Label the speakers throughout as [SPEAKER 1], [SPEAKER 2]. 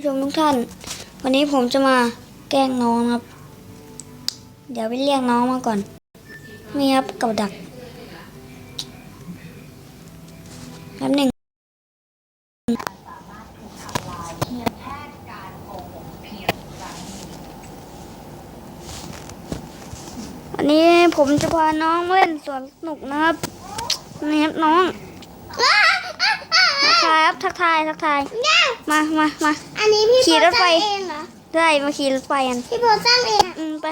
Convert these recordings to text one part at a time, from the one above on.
[SPEAKER 1] ผู้ชมทุกท่าน วันนี้ผมจะมาแกล้งน้องครับ เดี๋ยวไปเรียกน้องมาก่อนนี่ครับกับดักแป๊บหนึ่งวันนี้ผมจะพาน้องเล่นสวนสนุกนะครับนี่ครับน้อง ครับ ทักทายทักทาย มามามา
[SPEAKER 2] อันนี้พี่
[SPEAKER 1] ขี่
[SPEAKER 2] โพ
[SPEAKER 1] รถไฟ
[SPEAKER 2] สร้างเองเหรอ
[SPEAKER 1] ได้มาขี่รถไฟกัน
[SPEAKER 2] พี่โพสสร้างเองอะ
[SPEAKER 1] อืมไป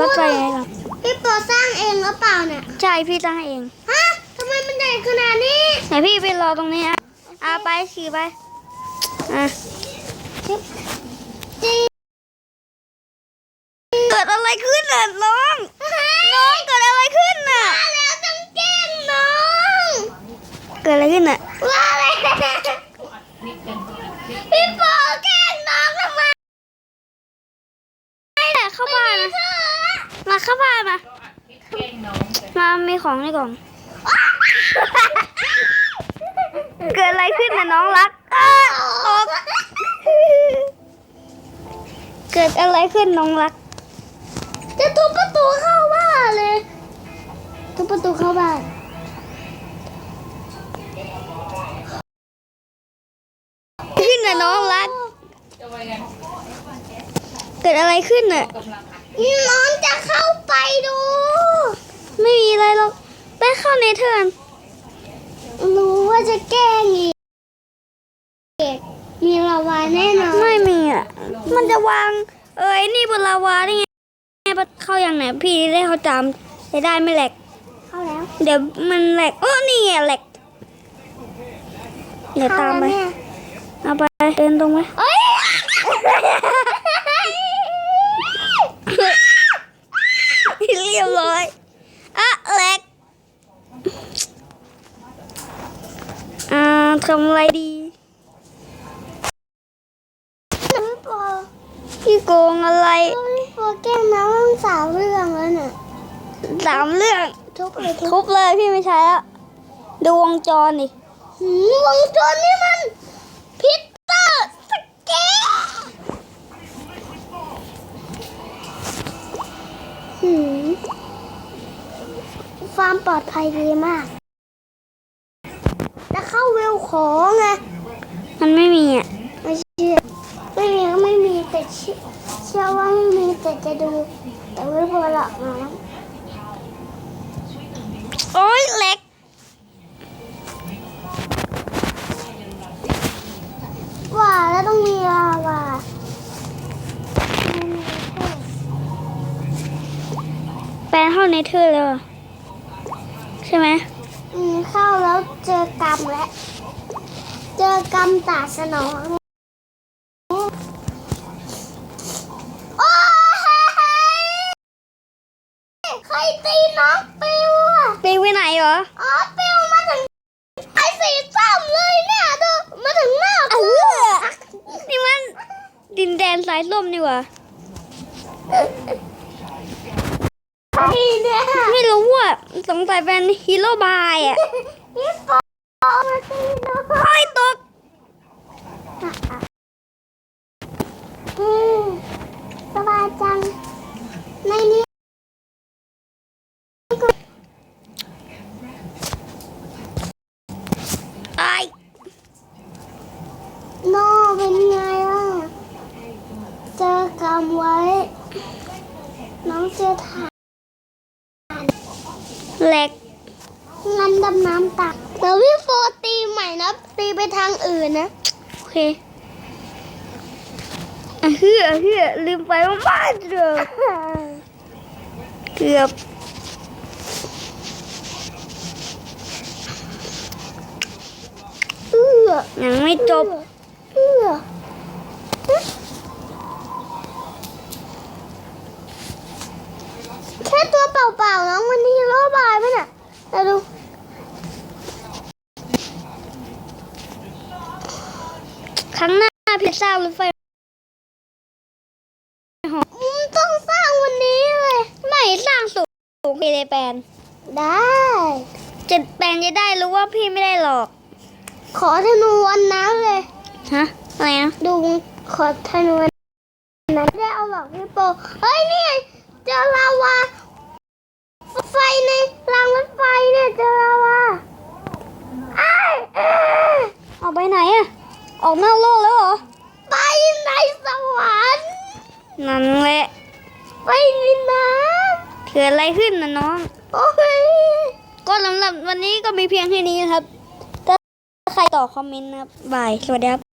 [SPEAKER 1] รถไฟไงก่อน
[SPEAKER 2] พี่โพสสร้างเองหรือเปล่าเนี่ย
[SPEAKER 1] ใช่พี่ตั้งเอง
[SPEAKER 2] ฮะทำไมมันใหญ่ขนาดนี้
[SPEAKER 1] ไหนพี่ไปรอตรงนี้อะอาไปขี่ไปอะ
[SPEAKER 2] จริง
[SPEAKER 1] เกิดอะไรขึ้นน่ะน้องน้องเกิดอะไรขึ้นน่ะ
[SPEAKER 2] ว่าแล้วต้องแกล้งน้อง
[SPEAKER 1] เกิดอะไรขึ้นน่ะ
[SPEAKER 2] ว่าแล้ว พี่โพแกล้งน้องทำไม
[SPEAKER 1] เข้าบ้านนะมาเข้าบ้านมา มามีของในกล่อง เกิดอะไรขึ้นนะน้องรักอ้าตกเกิดอะไรขึ้นน้องรัก
[SPEAKER 2] จะทุบประตูเข้าบ้านเลยทุบประตูเข้าบ้าน
[SPEAKER 1] กิดอะไรขึ้นน่ะ
[SPEAKER 2] น้องจะเข้าไปดู
[SPEAKER 1] ไม่มีอะไรหรอกไปเข้าในเทิร์น
[SPEAKER 2] รู้ว่าจะแกล้งอีกมีลาวาแน่นอน
[SPEAKER 1] ไม่มีอะมันจะวาง เอ้ยนี่บนลาวาได้ไงเข้าอย่างไหนพี่ได้เขาจำจะได้ไม่แหลก
[SPEAKER 2] เข้าแล้ว
[SPEAKER 1] เดี๋ยวมันแหลกโอ้นี่ไงแหลกเดี๋ยวตามไป
[SPEAKER 2] เข้แล้วแเอา
[SPEAKER 1] ไปเดินตรงไป
[SPEAKER 2] เอ้ย
[SPEAKER 1] เรียบร้อยอะแหลกอ่า ทำอะไรดี
[SPEAKER 2] พี่ปอ
[SPEAKER 1] พี่โกงอะไร
[SPEAKER 2] พี่ปอแกล้งน้องตั้งสามเรื่องแล้วเนี่ย
[SPEAKER 1] สามเรื่อง
[SPEAKER 2] ทุกเลยทุก
[SPEAKER 1] ทุบเลยพี่ไม่ใช้แล้วดูวงจรดิ
[SPEAKER 2] หืมวงจรนี่มันพิตเตอร์สเกตหืมความปลอดภัยดีมากจะเข้าเวล ของไง
[SPEAKER 1] มันไม่มีอะ
[SPEAKER 2] ไม่เชื่อไม่มีก็ไม่มีแต่เชื่อเชื่อว่าไม่มีแต่จะดู แต่ไม่พอหรอกนะ
[SPEAKER 1] โอ้ยเล็ก
[SPEAKER 2] ว่าแล้วต้องมีลาวา
[SPEAKER 1] แปลงเข้าในเธอเลยเหรอใช่ไหม
[SPEAKER 2] อืมเข้าแล้วเจอกรรมแล้ว เจอกรรมตาสนองโอ้ยใครตีน้องปิวอะ
[SPEAKER 1] ปิงไปไหนเหรอ
[SPEAKER 2] อ๋อปิวมาถึงไอ้สีส้มเลยเนี่ยดูมาถึงหน้า
[SPEAKER 1] เอ
[SPEAKER 2] กู
[SPEAKER 1] อนี่มันดินแดนสายส้มนี่หว่า
[SPEAKER 2] พี่เนี่ย
[SPEAKER 1] ไม่รู้อะสงสัยเป็นฮีโร่บายอะ
[SPEAKER 2] ไปตีน้อง
[SPEAKER 1] โอ้ยตก
[SPEAKER 2] อืมสบายจัง ในนี้
[SPEAKER 1] ไอ้
[SPEAKER 2] โนเป็นไงล่ะ เจอกรรมไว้ น้องเจอถ่าน
[SPEAKER 1] แหลก
[SPEAKER 2] งั้นดำน้ำตัก เดี๋ยวพี่โฟตีใหม่นะตีไปทางอื่นนะ
[SPEAKER 1] โอเคอะเฮือเฮือลืมไปว่าบ้านเดิมเกือบเอื้อยังไม่จบ
[SPEAKER 2] เอื้อแค่ตัวเปล่าๆน้องมันฮีโร่บายไหมน่ะแต่ดู
[SPEAKER 1] ครั้งห น้าพิซซ่ารถไฟ
[SPEAKER 2] อืมต้องสร้างวันนี้เลย
[SPEAKER 1] ไม่สร้างสูงพี่ได้แปลน
[SPEAKER 2] ได้
[SPEAKER 1] จะแปลนจะได้รู้ว่าพี่ไม่ได้หลอก
[SPEAKER 2] ขอธนูวันนั้นเลย
[SPEAKER 1] ฮะอะไรนะ
[SPEAKER 2] ดูขอธนูนั้นไม่ได้เอาหรอกพี่โปเฮ้ยนี่ไงเจอลาวาไฟในรางรถไฟเนี่ยเจอลาวาอ้ายเอ้ย
[SPEAKER 1] เอาไปไหนอะออกนอกโลกแล้วเหรอ
[SPEAKER 2] ไปในสวรรค์
[SPEAKER 1] นั่นแหละ
[SPEAKER 2] ไปในนะ
[SPEAKER 1] เกิดอะไรขึ้นนะน้อง
[SPEAKER 2] โอ้ย
[SPEAKER 1] ก็สำหรับวันนี้ก็มีเพียงแค่นี้นะครับ ถ้าใครต่อคอมเมนต์นะครับบาย สวัสดีครับ